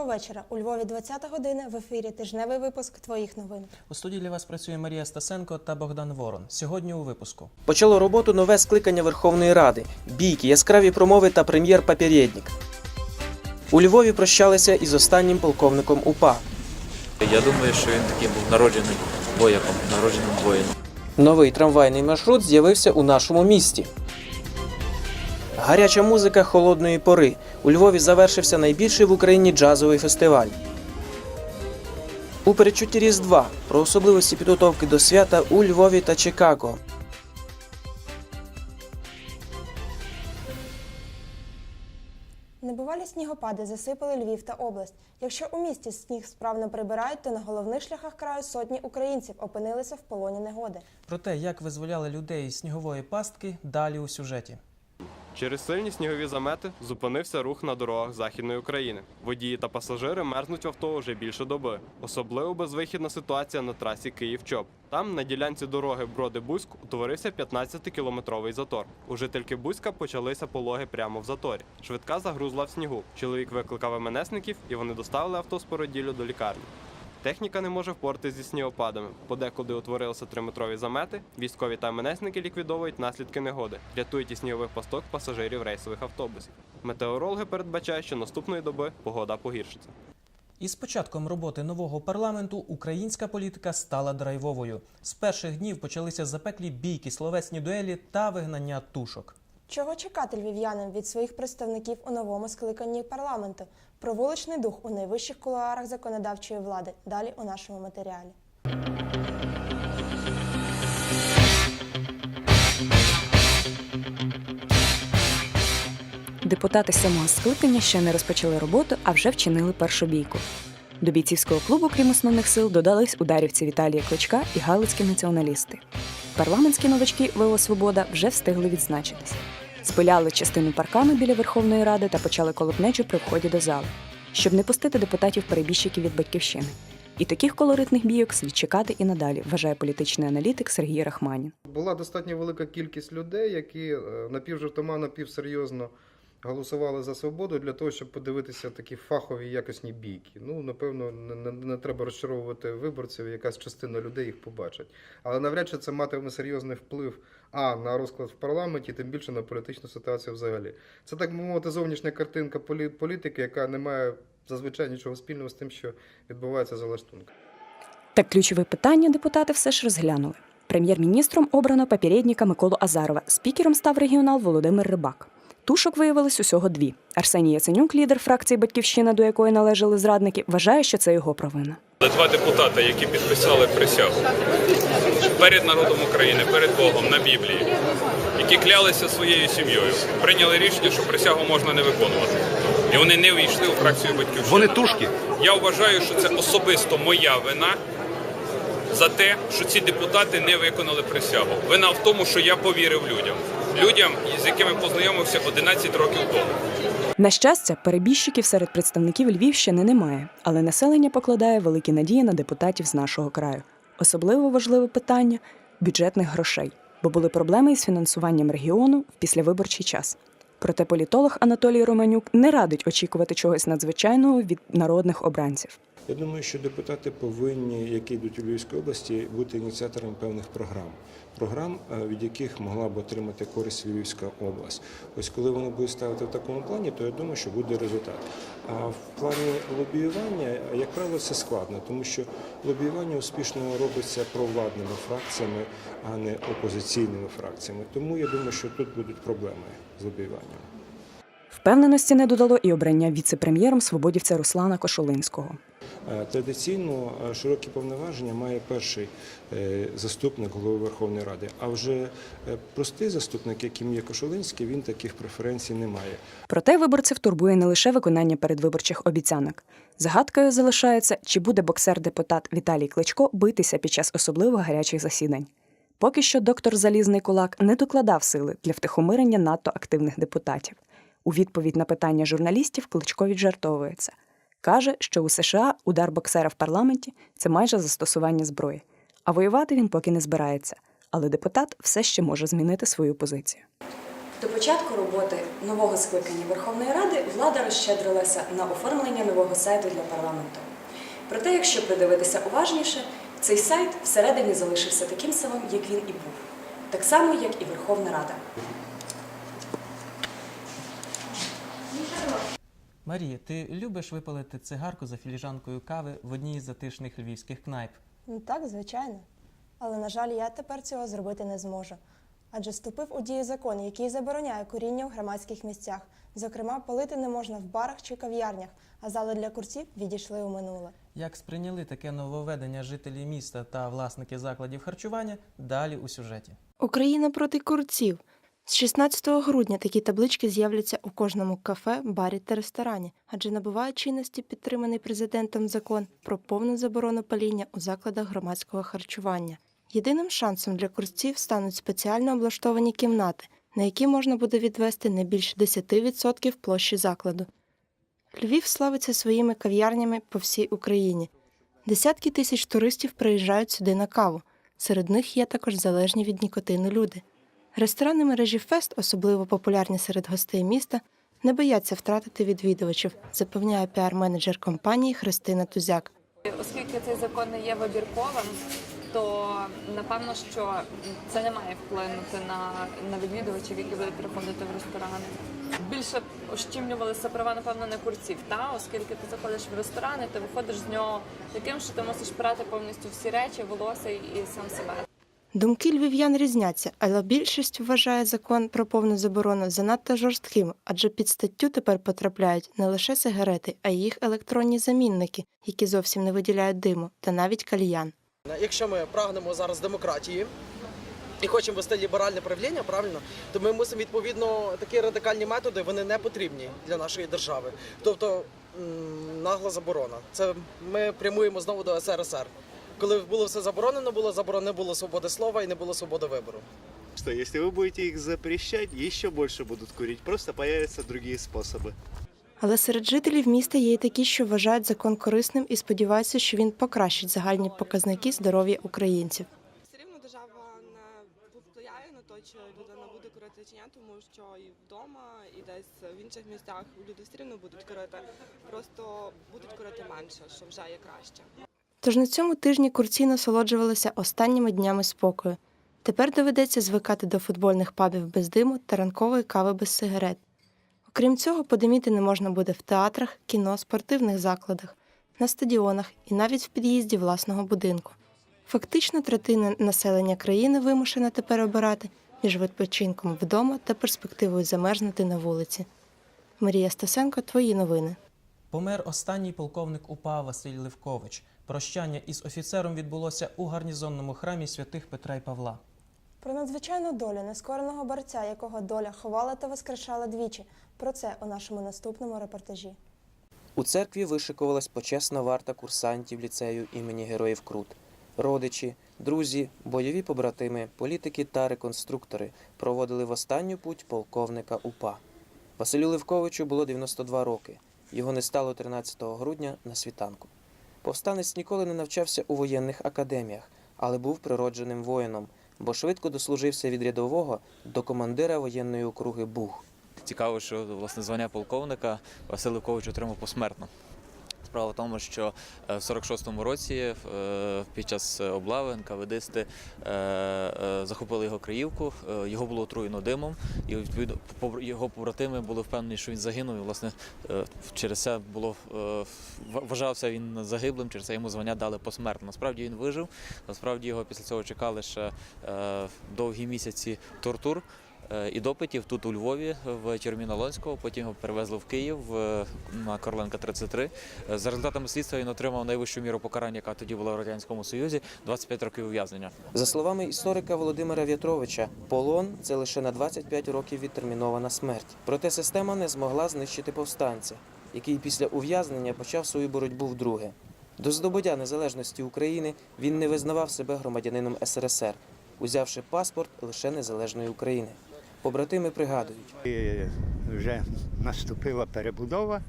доброго вечора. У Львові 20 година в ефірі тижневий випуск твоїх новин. У студії для вас працює Марія Стасенко та Богдан Ворон. Сьогодні у випуску. Почало роботу нове скликання Верховної Ради, бійки, яскраві промови та прем'єр-папірєднік. У Львові прощалися із останнім полковником УПА. Я думаю, що він такий був народженим вояком, народженим воїном. Новий трамвайний маршрут з'явився у нашому місті. Гаряча музика холодної пори. У Львові завершився найбільший в Україні джазовий фестиваль. У передчутті Різдва про особливості підготовки до свята у Львові та Чикаго. Небувалі снігопади засипали Львів та область. Якщо у місті сніг справно прибирають, то на головних шляхах краю сотні українців опинилися в полоні негоди. Про те, як визволяли людей із снігової пастки, далі у сюжеті. Через сильні снігові замети зупинився рух на дорогах Західної України. Водії та пасажири мерзнуть в авто вже більше доби. Особливо безвихідна ситуація на трасі Київ-Чоп. Там, на ділянці дороги Броди-Бузьк, утворився 15-кілометровий затор. У жительки Бузька почалися пологи прямо в заторі. Швидка загрузла в снігу. Чоловік викликав МНСників і вони доставили авто з породіллю до лікарні. Техніка не може впоратись зі снігопадами. Подекуди утворилися триметрові замети. Військові та МНСники ліквідовують наслідки негоди, рятують із снігових пасток пасажирів рейсових автобусів. Метеорологи передбачають, що наступної доби погода погіршиться. Із початком роботи нового парламенту українська політика стала драйвовою. З перших днів почалися запеклі бійки, словесні дуелі та вигнання тушок. Чого чекати львів'янам від своїх представників у новому скликанні парламенту? Про вуличний дух у найвищих кулуарах законодавчої влади. Далі у нашому матеріалі. Депутати сьомого скликання ще не розпочали роботу, а вже вчинили першу бійку. До бійцівського клубу, крім основних сил, додались ударівці Віталія Кличка і галицькі націоналісти. Парламентські новачки ВО Свобода вже встигли відзначитись. Спиляли частину паркану біля Верховної Ради та почали колотнечу при вході до зали, щоб не пустити депутатів-перебіжчиків від батьківщини. І таких колоритних бійок слід чекати і надалі, вважає політичний аналітик Сергій Рахманін. Була достатньо велика кількість людей, які е, напівжартома, напівсерйозно голосували за свободу для того, щоб подивитися такі фахові якісні бійки. Ну, напевно, не, не, треба розчаровувати виборців, якась частина людей їх побачить. Але навряд чи це матиме серйозний вплив а на розклад в парламенті, тим більше на політичну ситуацію взагалі. Це так мовити зовнішня картинка полі- політики, яка не має зазвичай нічого спільного з тим, що відбувається за лаштунком. Так ключове питання депутати все ж розглянули. Прем'єр-міністром обрано попередника Миколу Азарова, спікером став регіонал Володимир Рибак. Тушок виявилось усього дві. Арсеній Яценюк, лідер фракції Батьківщина, до якої належали зрадники, вважає, що це його провина. Два депутати, які підписали присягу перед народом України, перед Богом на Біблії, які клялися своєю сім'єю, прийняли рішення, що присягу можна не виконувати. І вони не увійшли у фракцію батьківщини. Вони тушки. Я вважаю, що це особисто моя вина за те, що ці депутати не виконали присягу. Вина в тому, що я повірив людям, людям, з якими познайомився 11 років тому. На щастя, перебіжчиків серед представників Львівщини немає, але населення покладає великі надії на депутатів з нашого краю. Особливо важливе питання бюджетних грошей, бо були проблеми із фінансуванням регіону в післявиборчий час. Проте політолог Анатолій Романюк не радить очікувати чогось надзвичайного від народних обранців. Я думаю, що депутати повинні, які йдуть у Львівській області, бути ініціаторами певних програм. Програм, е, від яких могла б отримати користь Львівська область. Ось коли вони будуть ставити в такому плані, то я думаю, що буде результат. А в плані лобіювання, як правило, це складно, тому що лобіювання успішно робиться провладними фракціями, а не опозиційними фракціями. Тому я думаю, що тут будуть проблеми з лобіюванням. Впевненості не додало і обрання віце-прем'єром свободівця Руслана Кошулинського. Е, Традиційно е, широкі повноваження має перший е, заступник голови Верховної Ради. А вже простий заступник, яким є Кошулинський, він таких преференцій не має. Проте виборців турбує не лише виконання передвиборчих обіцянок. Загадкою залишається, чи буде боксер-депутат Віталій Кличко битися під час особливо гарячих засідань. Поки що доктор Залізний Кулак не докладав сили для втихомирення надто активних депутатів. У відповідь на питання журналістів Кличко віджартовується. Каже, що у США удар боксера в парламенті це майже застосування зброї. А воювати він поки не збирається. Але депутат все ще може змінити свою позицію. До початку роботи нового скликання Верховної Ради влада розщедрилася на оформлення нового сайту для парламенту. Проте, якщо придивитися уважніше, цей сайт всередині залишився таким самим, як він і був, так само, як і Верховна Рада. Марія, ти любиш випалити цигарку за філіжанкою кави в одній із затишних львівських кнайп? Ну так, звичайно. Але, на жаль, я тепер цього зробити не зможу. Адже вступив у дію закон, який забороняє куріння в громадських місцях. Зокрема, палити не можна в барах чи кав'ярнях, а зали для курців відійшли у минуле. Як сприйняли таке нововведення жителі міста та власники закладів харчування? Далі у сюжеті. Україна проти курців. З 16 грудня такі таблички з'являться у кожному кафе, барі та ресторані, адже набуває чинності підтриманий президентом закон про повну заборону паління у закладах громадського харчування. Єдиним шансом для курців стануть спеціально облаштовані кімнати, на які можна буде відвести не більше 10% площі закладу. Львів славиться своїми кав'ярнями по всій Україні. Десятки тисяч туристів приїжджають сюди на каву. Серед них є також залежні від нікотину люди. Ресторани мережі Фест, особливо популярні серед гостей міста, не бояться втратити відвідувачів, запевняє піар-менеджер компанії Христина Тузяк. Оскільки цей закон не є вибірковим, то напевно, що це не має вплинути на, на відвідувачів, які будуть приходити в ресторани. Більше ощімлювалися права, напевно, не курців, та оскільки ти заходиш в ресторан, і ти виходиш з нього таким, що ти мусиш прати повністю всі речі, волосся і сам себе. Думки львів'ян різняться, але більшість вважає закон про повну заборону занадто жорстким, адже під статтю тепер потрапляють не лише сигарети, а й їх електронні замінники, які зовсім не виділяють диму, та навіть кальян. Якщо ми прагнемо зараз демократії і хочемо вести ліберальне правління, правильно, то ми мусимо відповідно такі радикальні методи, вони не потрібні для нашої держави. Тобто нагла заборона. Це ми прямуємо знову до СРСР. Коли було все заборонено, було заборонено, не було свободи слова і не було свободи вибору. Что если вы будете их запрещать, еще больше будут курить. Просто появятся другие способы. Але серед жителів міста є й такі, що вважають закон корисним і сподіваються, що він покращить загальні показники здоров'я українців. Все рівно держава не впливає на те, чи людина буде курити чи ні, тому що і вдома, і десь в інших місцях люди все рівно будуть курити, просто будуть курити менше, що вже є краще. Тож на цьому тижні курці насолоджувалися останніми днями спокою. Тепер доведеться звикати до футбольних пабів без диму та ранкової кави без сигарет. Окрім цього, подиміти не можна буде в театрах, кіно, спортивних закладах, на стадіонах і навіть в під'їзді власного будинку. Фактично третина населення країни вимушена тепер обирати між відпочинком вдома та перспективою замерзнути на вулиці. Марія Стасенко, твої новини. Помер останній полковник УПА Василь Левкович. Прощання із офіцером відбулося у гарнізонному храмі святих Петра й Павла. Про надзвичайну долю нескореного борця, якого доля ховала та воскрешала двічі. Про це у нашому наступному репортажі. У церкві вишикувалась почесна варта курсантів ліцею імені Героїв Крут. Родичі, друзі, бойові побратими, політики та реконструктори проводили в останню путь полковника УПА. Василю Левковичу було 92 роки. Його не стало 13 грудня на світанку. Повстанець ніколи не навчався у воєнних академіях, але був природженим воїном, бо швидко дослужився від рядового до командира воєнної округи Буг. Цікаво, що власне звання полковника Василикович отримав посмертно. Справа в тому, що е, в 46-му році е, під час облави НКВДисти е, е, захопили його Криївку, е, його було отруєно димом, і його побратими були впевнені, що він загинув. І власне е, через це було е, вважався він загиблим, через це йому звання дали посмертно. Насправді він вижив. Насправді його після цього чекали ще е, довгі місяці тортур. Е, І допитів тут у Львові в тюрмі Налонського. Потім його перевезли в Київ е, на Корленка 33. Е, За результатами слідства він отримав найвищу міру покарання, яка тоді була в радянському союзі 25 років ув'язнення. За словами історика Володимира В'ятровича, полон це лише на 25 років відтермінована смерть. Проте система не змогла знищити повстанця, який після ув'язнення почав свою боротьбу вдруге. До здобуття незалежності України він не визнавав себе громадянином СРСР, узявши паспорт лише незалежної України. Побратими пригадують. І вже наступила перебудова.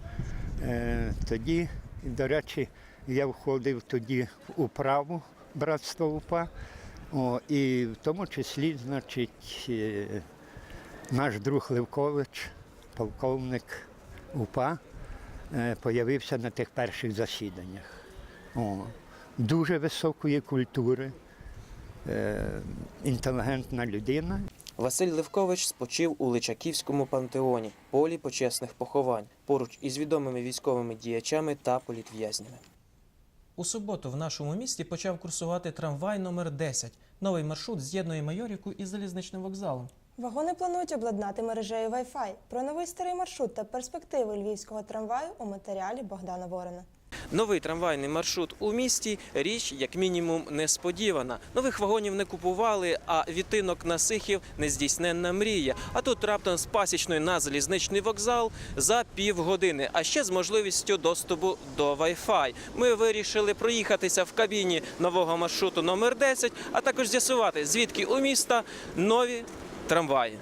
Е, Тоді, до речі, я входив тоді в управу братства УПА. О, і в тому числі, значить, е, наш друг Левкович, полковник УПА, е, появився на тих перших засіданнях. О, дуже високої культури, інтелігентна людина. Василь Левкович спочив у Личаківському пантеоні, полі почесних поховань, поруч із відомими військовими діячами та політв'язнями. У суботу в нашому місті почав курсувати трамвай номер 10. Новий маршрут з'єднує Майорівку із залізничним вокзалом. Вагони планують обладнати мережею Wi-Fi. Про новий старий маршрут та перспективи львівського трамваю у матеріалі Богдана Ворона. Новий трамвайний маршрут у місті річ, як мінімум, несподівана. Нових вагонів не купували, а відтинок на сихів нездійсненна мрія. А тут раптом з пасічної на залізничний вокзал за півгодини, а ще з можливістю доступу до Wi-Fi. Ми вирішили проїхатися в кабіні нового маршруту номер 10, а також з'ясувати, звідки у міста нові трамваї.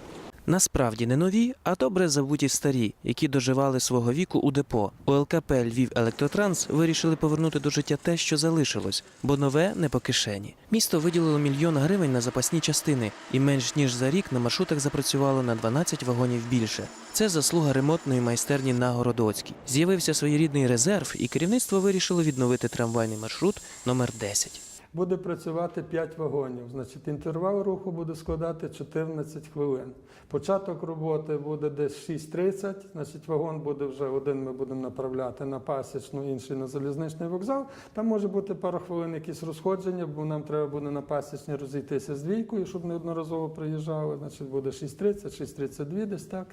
Насправді не нові, а добре забуті старі, які доживали свого віку у депо. У ЛКП Львів Електротранс вирішили повернути до життя те, що залишилось, бо нове не по кишені. Місто виділило мільйон гривень на запасні частини, і менш ніж за рік на маршрутах запрацювало на 12 вагонів більше. Це заслуга ремонтної майстерні на Городоцькій. З'явився своєрідний резерв, і керівництво вирішило відновити трамвайний маршрут номер 10. Буде працювати 5 вагонів. Значить, інтервал руху буде складати 14 хвилин. Початок роботи буде десь 6.30. Значить, вагон буде вже один. Ми будемо направляти на пасічну, інший на залізничний вокзал. Там може бути пару хвилин якісь розходження, бо нам треба буде на пасічні розійтися з двійкою, щоб неодноразово приїжджали. Значить, буде 6.30, 6.32 десь так.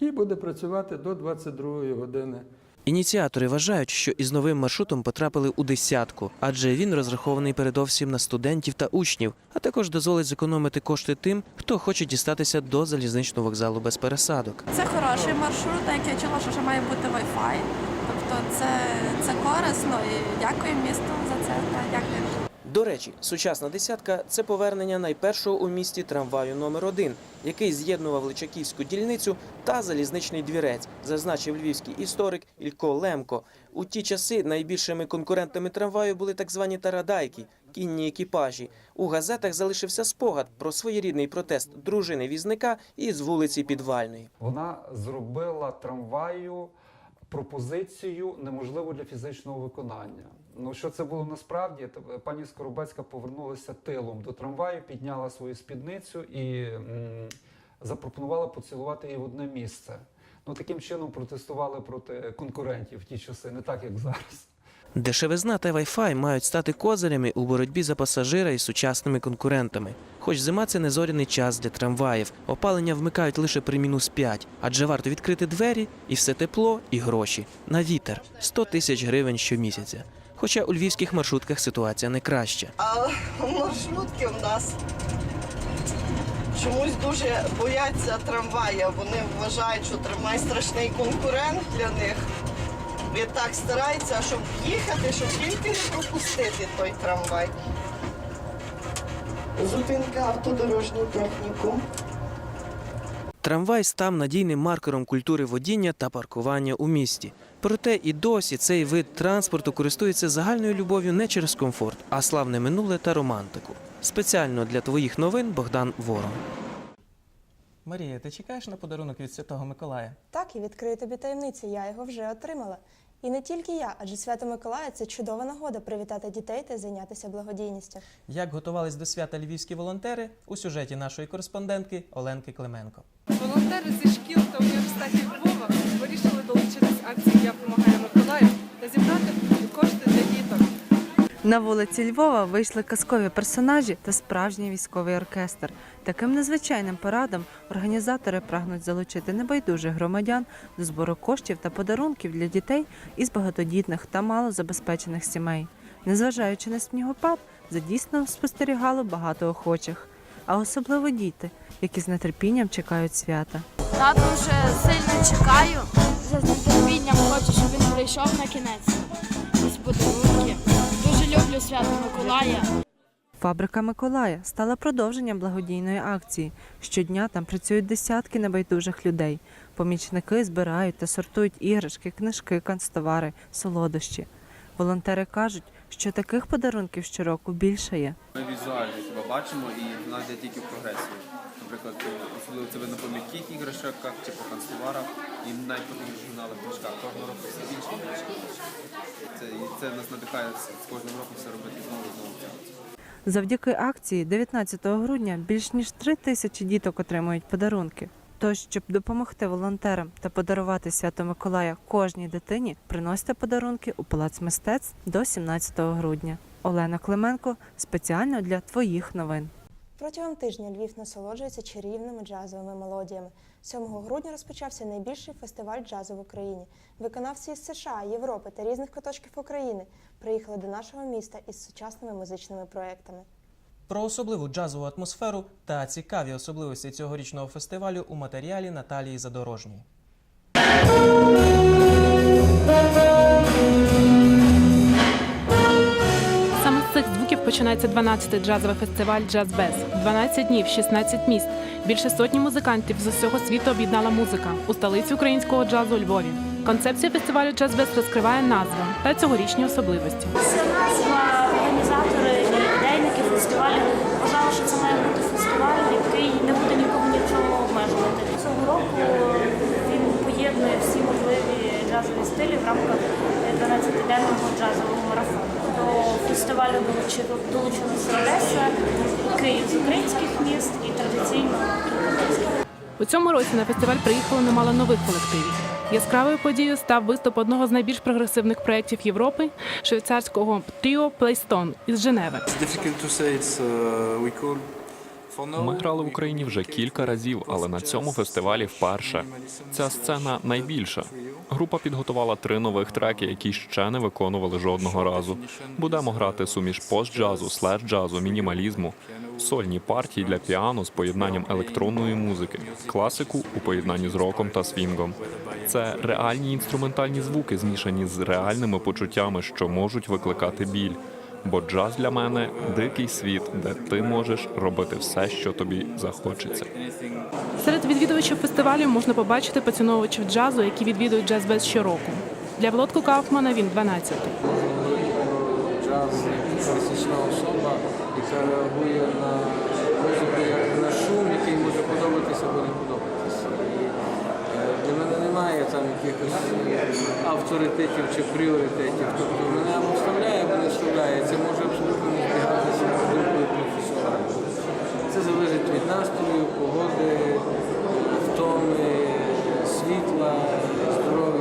І буде працювати до 22 години. Ініціатори вважають, що із новим маршрутом потрапили у десятку, адже він розрахований передовсім на студентів та учнів, а також дозволить зекономити кошти тим, хто хоче дістатися до залізничного вокзалу без пересадок. Це хороший маршрут, як я чула, що має бути Wi-Fi. Тобто це, це корисно і дякую місту за це. Дякую. До речі, сучасна десятка це повернення найпершого у місті трамваю номер 1 який з'єднував Личаківську дільницю та залізничний двірець, зазначив львівський історик Ілько Лемко. У ті часи найбільшими конкурентами трамваю були так звані тарадайки, кінні екіпажі. У газетах залишився спогад про своєрідний протест дружини візника із вулиці Підвальної. Вона зробила трамваю пропозицію неможливу для фізичного виконання. Ну що це було насправді? Та Пані Скоробецька повернулася тилом до трамваю, підняла свою спідницю і м, запропонувала поцілувати її в одне місце. Ну таким чином протестували проти конкурентів в ті часи, не так як зараз. Дешевизна та Wi-Fi мають стати козирями у боротьбі за пасажира із сучасними конкурентами. Хоч зима це не зоряний час для трамваїв, опалення вмикають лише при мінус 5, адже варто відкрити двері і все тепло і гроші на вітер 100 тисяч гривень щомісяця. Хоча у львівських маршрутках ситуація не краща. А маршрутки в нас чомусь дуже бояться трамвая. Вони вважають, що трамвай страшний конкурент для них. І так стараються, щоб їхати, щоб тільки не пропустити той трамвай. Зупинка автодорожню техніку. Трамвай став надійним маркером культури водіння та паркування у місті. Проте і досі цей вид транспорту користується загальною любов'ю не через комфорт, а славне минуле та романтику. Спеціально для твоїх новин Богдан Ворон. Марія, ти чекаєш на подарунок від Святого Миколая? Так, і відкрию тобі таємницю, я його вже отримала. І не тільки я, адже Свято Миколая це чудова нагода привітати дітей та зайнятися благодійністю. Як готувались до свята львівські волонтери у сюжеті нашої кореспондентки Оленки Клименко. Волонтери зі шкіл та університетів Львова вирішили долучитись акції Я допомагаю Миколаю та зібрати кошти для діток. На вулиці Львова вийшли казкові персонажі та справжній військовий оркестр. Таким незвичайним парадом організатори прагнуть залучити небайдужих громадян до збору коштів та подарунків для дітей із багатодітних та малозабезпечених сімей. Незважаючи на снігопад, за дійсно спостерігало багато охочих, а особливо діти, які з нетерпінням чекають свята. Я дуже сильно чекаю. За нетерпінням хочу, щоб він прийшов на кінець. Із подарунки. Дуже люблю свято Миколая. Фабрика Миколая стала продовженням благодійної акції. Щодня там працюють десятки небайдужих людей. Помічники збирають та сортують іграшки, книжки, канцтовари, солодощі. Волонтери кажуть, що таких подарунків щороку більше є. Ми візуально хіба бачимо і вона йде тільки в прогресію. наприклад, особливо це видно по м'яких іграшках чи по канцтоварах, і навіть по журналах книжках. Кожного року все більше і більше. Це, і це нас надихає з з кожним роком все робити знову і знову. Завдяки акції 19 грудня більш ніж три тисячі діток отримують подарунки. Тож, щоб допомогти волонтерам та подарувати свято Миколая кожній дитині, приносьте подарунки у Палац мистецтв до 17 грудня. Олена Клименко спеціально для твоїх новин. Протягом тижня Львів насолоджується чарівними джазовими мелодіями. 7 грудня розпочався найбільший фестиваль джазу в Україні. Виконавці із США, Європи та різних куточків України приїхали до нашого міста із сучасними музичними проектами. Про особливу джазову атмосферу та цікаві особливості цьогорічного фестивалю у матеріалі Наталії Задорожньої. Саме з цих звуків починається 12-й джазовий фестиваль Джаз Без. 12 днів, 16 міст. Більше сотні музикантів з усього світу об'єднала музика у столиці українського джазу у Львові. Концепція фестивалю Джаз Без розкриває назва та цьогорічні особливості. Це назва організатори і ідейники фестивалю вважали, що це має бути фестиваль, який не буде нікого нічого обмежувати. Цього року він поєднує всі можливі джазові стилі в рамках 12-денного джазового марафону. До фестивалю долучили- долучилися Одеса, Київ з українських міст і традиційно Київ. У цьому році на фестиваль приїхало немало нових колективів. Яскравою подією став виступ одного з найбільш прогресивних проєктів Європи швейцарського тріо Плейстон із Женеви. Ми грали в Україні вже кілька разів, але на цьому фестивалі вперше. Ця сцена найбільша. Група підготувала три нових треки, які ще не виконували жодного разу. Будемо грати суміш пост-джазу, слеш-джазу, мінімалізму, сольні партії для піано з поєднанням електронної музики, класику у поєднанні з роком та свінгом. Це реальні інструментальні звуки, змішані з реальними почуттями, що можуть викликати біль. Бо джаз для мене дикий світ, де ти можеш робити все, що тобі захочеться. Серед відвідувачів фестивалю можна побачити поціновувачів джазу, які відвідують джаз без щороку. Для Володку Кауфмана він 12. джаз класична особа, яка реагує на музику як на шум, який може подобатися або не подобатися. І е, для мене немає там якихось авторитетів чи пріоритетів. Тобто мене вставляє, або не вставляє. Це може абсолютно не збігатися з думкою професіоналів. Це залежить від настрою, погоди, втоми, світла, здоров'я.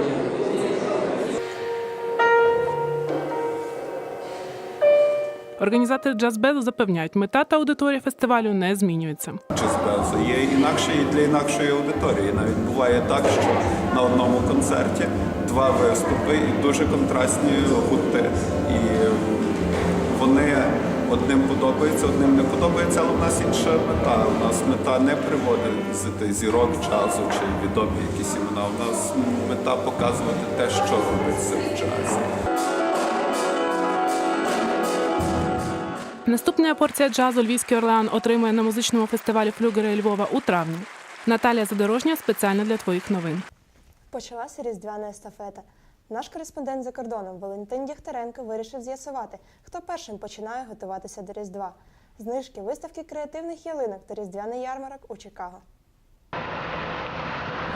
Організатори джаз-безу запевняють, мета та аудиторія фестивалю не змінюється. джаз-безу є інакше і для інакшої аудиторії. Навіть буває так, що на одному концерті два виступи і дуже контрастні гурти. І вони одним подобаються, одним не подобається, але в нас інша мета. У нас мета не приводити зірок джазу чи відомі якісь імена. У нас мета показувати те, що робиться в джазі. Наступна порція джазу Львівський Орлеан отримує на музичному фестивалі Флюгери Львова у травні. Наталія Задорожня спеціально для твоїх новин. Почалася різдвяна естафета. Наш кореспондент за кордоном Валентин Дягтаренко вирішив з'ясувати, хто першим починає готуватися до Різдва. Знижки, виставки креативних ялинок та різдвяний ярмарок у Чикаго.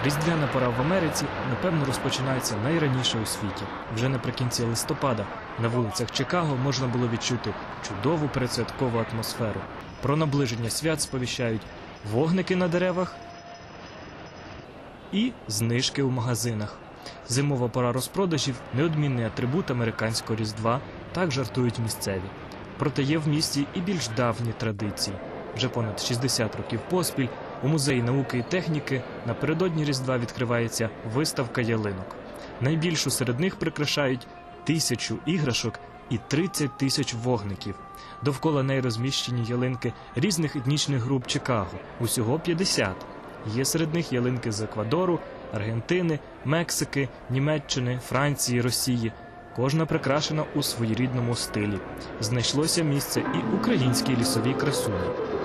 Різдвяна пора в Америці, напевно, розпочинається найраніше у світі. Вже наприкінці листопада на вулицях Чикаго можна було відчути чудову передсвяткову атмосферу. Про наближення свят сповіщають вогники на деревах і знижки у магазинах. Зимова пора розпродажів неодмінний атрибут американського різдва, так жартують місцеві. Проте є в місті і більш давні традиції. Вже понад 60 років поспіль у музеї науки і техніки напередодні Різдва відкривається виставка ялинок. Найбільшу серед них прикрашають тисячу іграшок і 30 тисяч вогників. Довкола неї розміщені ялинки різних етнічних груп Чикаго, усього 50. Є серед них ялинки з Еквадору, Аргентини, Мексики, Німеччини, Франції, Росії. Кожна прикрашена у своєрідному стилі. Знайшлося місце і українській лісовій красуні.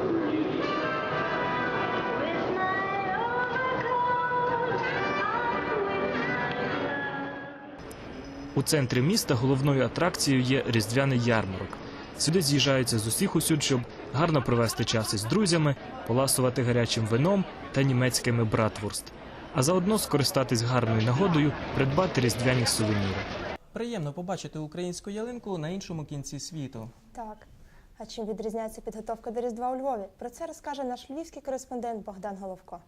У центрі міста головною атракцією є різдвяний ярмарок. Сюди з'їжджаються з усіх усюд, щоб гарно провести час із друзями, поласувати гарячим вином та німецькими братвурст, а заодно скористатись гарною нагодою, придбати різдвяні сувеніри. Приємно побачити українську ялинку на іншому кінці світу. Так. А чим відрізняється підготовка до Різдва у Львові? Про це розкаже наш львівський кореспондент Богдан Головко.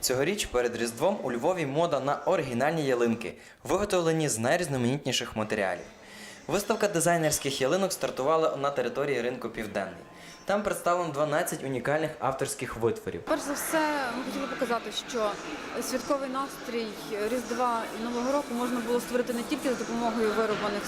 Цьогоріч перед Різдвом у Львові мода на оригінальні ялинки, виготовлені з найрізноманітніших матеріалів. Виставка дизайнерських ялинок стартувала на території ринку Південний. Там представлено 12 унікальних авторських витворів. Перш за все, хотіли показати, що святковий настрій Різдва і Нового року можна було створити не тільки за допомогою вироблених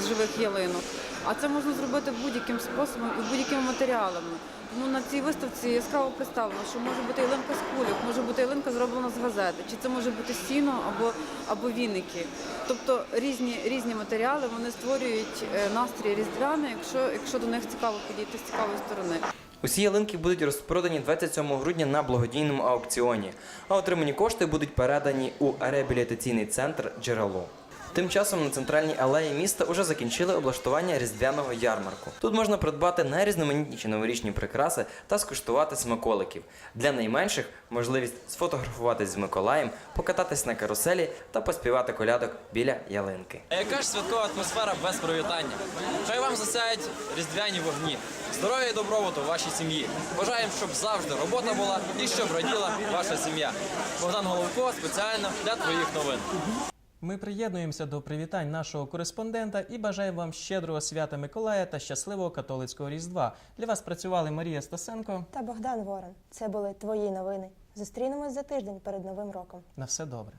з живих ялинок, а це можна зробити будь-яким способом і будь-якими матеріалами. Тому на цій виставці яскраво представлено, що може бути ялинка з кульок, може бути ялинка зроблена з газети, чи це може бути сіно або, або віники. Тобто різні, різні матеріали вони створюють е, настрій різдвяний, якщо, якщо до них цікаво підійти з цікавої сторони. Усі ялинки будуть розпродані 27 грудня на благодійному аукціоні, а отримані кошти будуть передані у реабілітаційний центр Джерело. Тим часом на центральній алеї міста уже закінчили облаштування різдвяного ярмарку. Тут можна придбати найрізноманітніші новорічні прикраси та скуштувати смаколиків. Для найменших можливість сфотографуватись з Миколаєм, покататись на каруселі та поспівати колядок біля ялинки. А яка ж святкова атмосфера без привітання? Хай вам засяють різдвяні вогні, здоров'я і добробуту вашій сім'ї. Бажаємо, щоб завжди робота була і щоб раділа ваша сім'я. Богдан Головко спеціально для твоїх новин. Ми приєднуємося до привітань нашого кореспондента і бажаємо вам щедрого свята Миколая та щасливого католицького Різдва. Для вас працювали Марія Стасенко. Та Богдан Ворон. Це були твої новини. Зустрінемось за тиждень перед Новим роком. На все добре.